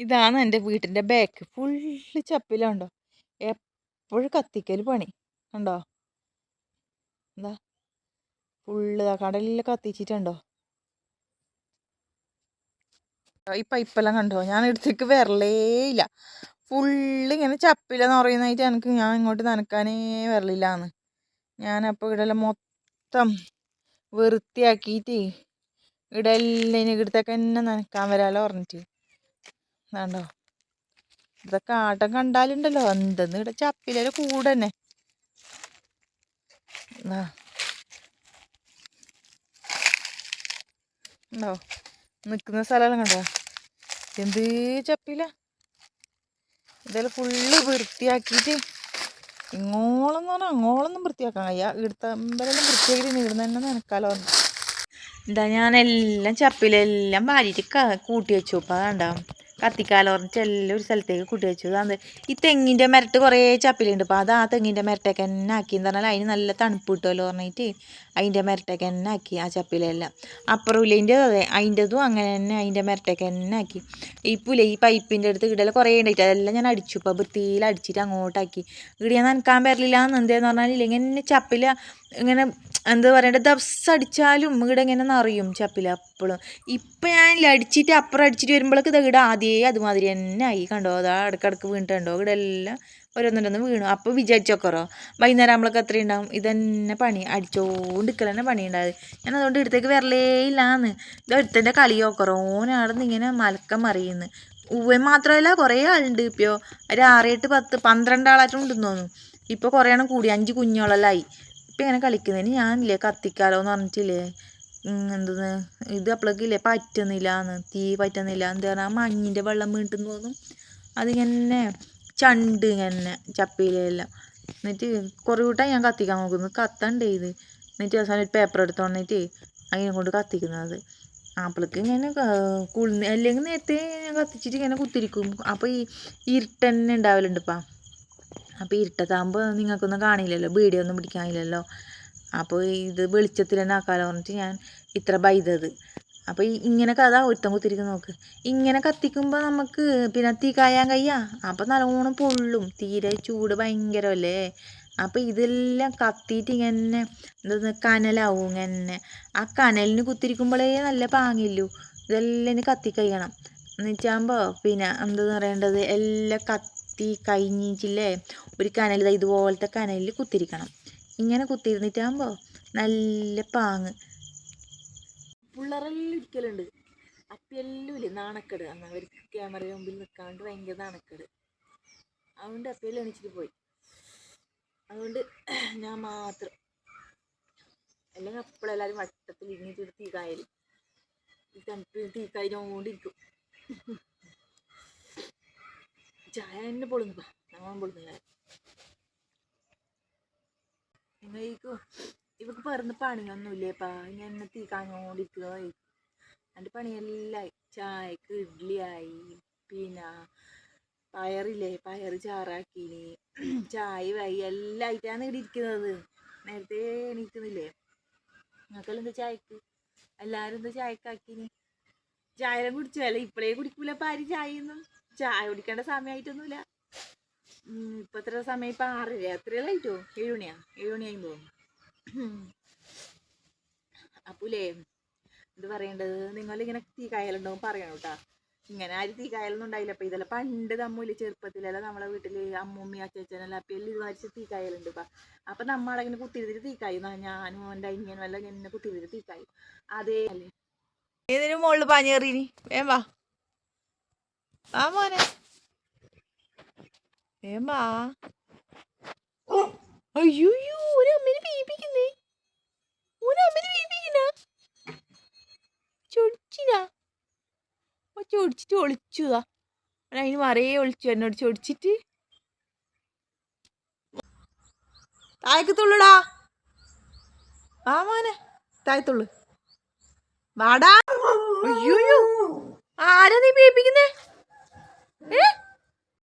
ഇതാണ് എന്റെ വീട്ടിന്റെ ബാക്ക് ഫുള്ള് ചപ്പിലുണ്ടോ. എപ്പോഴും കത്തിക്കൽ പണി. കണ്ടോ? എന്താ? ഫുള്ള് കടലിൽ കത്തിച്ചിട്ടുണ്ടോ? ഈ പൈപ്പെല്ലാം കണ്ടോ? ഞാൻ എടുത്തേക്ക് വരലേ ഇല്ല. ഫുള്ള് ഇങ്ങനെ ചപ്പിലെന്ന് പറയുന്നതായിട്ട് എനിക്ക് ഞാൻ ഇങ്ങോട്ട് നനക്കാനേ വരലില്ലാന്ന്. ഞാനപ്പോൾ ഇടല മൊത്തം വൃത്തിയാക്കിയിട്ട് ഇടലിനെ ഇവിടത്തേക്ക് തന്നെ നനക്കാൻ വരാലോ പറഞ്ഞിട്ട്. വേണ്ടോ ഇതൊക്കെ ആട്ടം കണ്ടാലുണ്ടല്ലോ. എന്തെന്ന് ഇവിടെ ചപ്പിലെ കൂടെ തന്നെ ഉണ്ടോ? നിൽക്കുന്ന സ്ഥലമെല്ലാം കണ്ടോ? എന്ത് ചപ്പില? ഇതെല്ലാം ഫുള്ള് വൃത്തിയാക്കിയിട്ട് ഇങ്ങോളം എന്ന് പറഞ്ഞാൽ അങ്ങോളൊന്നും വൃത്തിയാക്കാൻ കഴിയ. ഇവിടുത്തെ വൃത്തിയാക്കിയിട്ട് ഇവിടുന്ന് തന്നെ നനക്കാലോ. എന്താ ഞാനെല്ലാം ചപ്പിലെല്ലാം വാരിയിട്ട് കൂട്ടി വെച്ചു. അപ്പം അതാണ്ടാ കത്തിക്കാലോ പറഞ്ഞിട്ട് എല്ലാം ഒരു സ്ഥലത്തേക്ക് കൂട്ടി വെച്ചു. അതാണ് ഈ തെങ്ങിന്റെ മരട്ട് കുറേ ചപ്പിലുണ്ട്. അപ്പോൾ അത് ആ തെങ്ങിന്റെ മരട്ടൊക്കെ തന്നെ ആക്കി എന്ന് പറഞ്ഞാൽ അതിന് നല്ല തണുപ്പ് കിട്ടുമല്ലോ പറഞ്ഞിട്ട് അതിന്റെ മരട്ടൊക്കെ തന്നെ ആക്കി ആ ചപ്പിലെല്ലാം. അപ്പുറം ഉലേന്റെ അതെ അതിന്റെതും അങ്ങനെ തന്നെ അതിന്റെ മരട്ടൊക്കെ തന്നെ ആക്കി. ഈ പുല ഈ പൈപ്പിന്റെ അടുത്ത് ഇടയിൽ കുറേ ഉണ്ടായിട്ട് അതെല്ലാം ഞാൻ അടിച്ചു. ഇപ്പോൾ വൃത്തിയിൽ അടിച്ചിട്ട് അങ്ങോട്ടാക്കി. ഇവിടെ ഞാൻ നനക്കാൻ പറ്റില്ല എന്ന് എന്തേന്ന് പറഞ്ഞാൽ ഇല്ലെങ്കിൽ എന്നെ ചപ്പില ഇങ്ങനെ എന്താ പറയണ്ടത് ദബ്സ് അടിച്ചാലും ഇവിടെ ഇങ്ങനെ നിറയും ചപ്പില അപ്പോഴും ഇപ്പം ഞാൻ അടിച്ചിട്ട് അപ്പുറം അടിച്ചിട്ട് വരുമ്പോഴേക്ക് ഇവിടെ ആദ്യമേ അതുമാതിരി തന്നെ ആയി കണ്ടോ. അതാ ഇടക്കിടക്ക് വീണിട്ടുണ്ടോ. ഇവിടെ എല്ലാം ഓരോന്നിട്ടൊന്ന് വീണു. അപ്പോൾ വിചാരിച്ചോക്കറോ. വൈകുന്നേരം നമ്മളൊക്കെ അത്രയും ഉണ്ടാവും. ഇതന്നെ പണി. അടിച്ചോണ്ടിരിക്കൽ തന്നെ പണി ഉണ്ടായത്. ഞാൻ അതുകൊണ്ട് ഇടത്തേക്ക് വരലേ ഇല്ലാന്ന്. ഇത് കളി നോക്കറോ. ഓനാടുന്ന് ഇങ്ങനെ മലക്കം മറിയുന്നു. ഉവ്വൻ മാത്രമല്ല കുറേ ആളുണ്ട് ഇപ്പോൾ ഒരു ആറ് എട്ട് പത്ത് പന്ത്രണ്ട് ആളായിട്ടും ഉണ്ടെന്ന് തോന്നുന്നു. ഇപ്പോൾ കുറേ എണ്ണം കൂടി. അഞ്ച് കുഞ്ഞോളെല്ലാം ആയി. ഇപ്പം ഇങ്ങനെ കളിക്കുന്നതിന് ഞാനില്ലേ കത്തിക്കാലോ എന്ന് പറഞ്ഞിട്ടില്ലേ എന്തെന്ന്? ഇത് അപ്പോഴേക്കില്ലേ പറ്റുന്നില്ലാന്ന്. തീ പറ്റുന്നില്ല എന്താ പറഞ്ഞാൽ മഞ്ഞിന്റെ വെള്ളം വീണ്ടും തോന്നും. അതിങ്ങനെ ചണ്ട് ഇങ്ങനെ ചപ്പിയിലെല്ലാം. എന്നിട്ട് കുറേ കൂട്ടം ഞാൻ കത്തിക്കാൻ നോക്കുന്നു. കത്തണ്ടേ ഇത്? എന്നിട്ട് അവസാനം ഒരു പേപ്പർ എടുത്തു വന്നിട്ട് അതിനെ കൊണ്ട് കത്തിക്കുന്നത്. അപ്പോഴേക്ക് ഇങ്ങനെ കുളിന്ന് അല്ലെങ്കിൽ നേരത്തെ ഞാൻ കത്തിച്ചിട്ട് ഇങ്ങനെ കുത്തിരിക്കും. അപ്പോൾ ഈ ഇരുട്ട് തന്നെ ഉണ്ടാവലുണ്ട് അപ്പോൾ ഇരുട്ടത്താകുമ്പോൾ നിങ്ങൾക്കൊന്നും കാണില്ലല്ലോ വീഡിയോ ഒന്നും പിടിക്കാനില്ലല്ലോ. അപ്പോൾ ഇത് വെളിച്ചത്തിൽ തന്നെ ആക്കാമല്ലോ പറഞ്ഞിട്ട് ഞാൻ ഇത്ര ബൈതത്. അപ്പോൾ ഇങ്ങനെ കഥ ഒരുത്തം കുത്തിരിക്കുന്ന നോക്ക്. ഇങ്ങനെ കത്തിക്കുമ്പോൾ നമുക്ക് പിന്നെ തീ കായാൻ കഴിയാ? അപ്പോൾ നല്ലോണം പൊള്ളും തീരെ ചൂട് ഭയങ്കരമല്ലേ അപ്പോൾ ഇതെല്ലാം കത്തിയിട്ട് ഇങ്ങനെ എന്താ കനലാവും ഇങ്ങനെ. ആ കനലിന് കുത്തിരിക്കുമ്പോഴേ നല്ല പാങ്ങില്ലു. ഇതെല്ലാം കത്തി കഴിയണം എന്നുവെച്ചാകുമ്പോൾ പിന്നെ എന്താ പറയേണ്ടത്? എല്ലാം കത്തി കഴിഞ്ഞിട്ടില്ലേ? ഒരു കനൽ ഇതുപോലത്തെ കനലിൽ കുത്തിരിക്കണം ഇങ്ങനെ കുത്തിയിരുന്നിട്ടാകുമ്പോൾ നല്ല പാങ്ങ്. പിള്ളേരെല്ലാം ഇരിക്കലുണ്ട്. അപ്പിയെല്ലാം ഇല്ലേ നാണക്കേട്. അന്ന് അവർക്ക് ക്യാമറ മുമ്പിൽ നിൽക്കാണ്ട് ഭയങ്കര നാണക്കേട്. അതുകൊണ്ട് അപ്പിയെല്ലാം എണീച്ചിട്ട് പോയി. അതുകൊണ്ട് ഞാൻ മാത്രം. അല്ലെങ്കിൽ അപ്പോഴെല്ലാവരും വട്ടത്തിൽ ഇങ്ങനെ കായൽ ഈ തണുപ്പ് തീക്കായിക്കൊണ്ടിരിക്കും ചായ തന്നെ പൊളുന്നു പൊളുന്നു ചായ. നിങ്ങൾക്ക് ഇവക്ക് പറഞ്ഞ പണിയൊന്നുമില്ലേപ്പാ. ഇങ്ങനെ തീ കാഞ്ഞോണ്ടിരിക്കുക എന്റെ പണിയെല്ലാം ചായക്ക് ഇഡ്ഡലിയായി പിന്നെ പയറില്ലേ പയർ ചാറാക്കീന്. ചായ വൈ എല്ലാം ആയിട്ടാണ് ഇവിടെ ഇരിക്കുന്നത്. നേരത്തെ എണീക്കുന്നില്ലേ? നിങ്ങൾക്കെല്ലാം എന്താ ചായക്ക്? എല്ലാവരും എന്താ ചായക്കാക്കീന്? ചായ കുടിച്ചു. അല്ലെ ഇപ്പോഴേ കുടിക്കൂല പാരി ചായയൊന്നും ചായ കുടിക്കേണ്ട സമയമായിട്ടൊന്നുമില്ല ഇപ്പം എത്ര സമയം? ഇപ്പം ആറര. എത്രയല്ല ആയിട്ടോ ഏഴുമണിയാ ഏഴ് മണിയായി തോന്നുന്നു അപ്പൂലേ എന്ത് പറയേണ്ടത് നിങ്ങളിങ്ങനെ തീ കായലുണ്ടാവും പറയണം കേട്ടാ. ഇങ്ങനെ ആര് തീ കായലൊന്നും ഉണ്ടായില്ല. അപ്പം ഇതെല്ലാം പണ്ട് തമ്മൂൽ ചെറുപ്പത്തിലെല്ലാം നമ്മളെ വീട്ടിൽ അമ്മൂമ്മി അച്ഛനെല്ലാം അപ്പം എല്ലാം ഇത് വരച്ച് തീ കായലുണ്ട് ഇപ്പം. അപ്പം നമ്മളങ്ങനെ കുത്തിരുത്തിട്ട് തീ കായും. ഞാനും എന്റെ അനിയനും എല്ലാം ഇങ്ങനെ കുത്തിരുത്തിട്ട് തീ കായും. അതേ ഏതിനും മുകളിൽ പാഞ്ഞേറിനി വേം വാ. ആ മോനെ ഏമാ അയ്യോ ഒരു അമ്മേനെ പീപ്പിക്കുന്നേ ഒരു അമ്മേനെ പീപ്പിക്കുന്ന ചൊടിച്ചിനാ ചൊടിച്ചിട്ട് ഒളിച്ചുതാ അതിന് മറയെ ഒളിച്ചു എന്നോട് ചൊടിച്ചിട്ട് താഴക്കത്തുള്ളൂടാ ആ മോനെ താഴത്തുള്ളു വാടാ അയ്യോ ആരാ നീ പീപ്പിക്കുന്നേ え？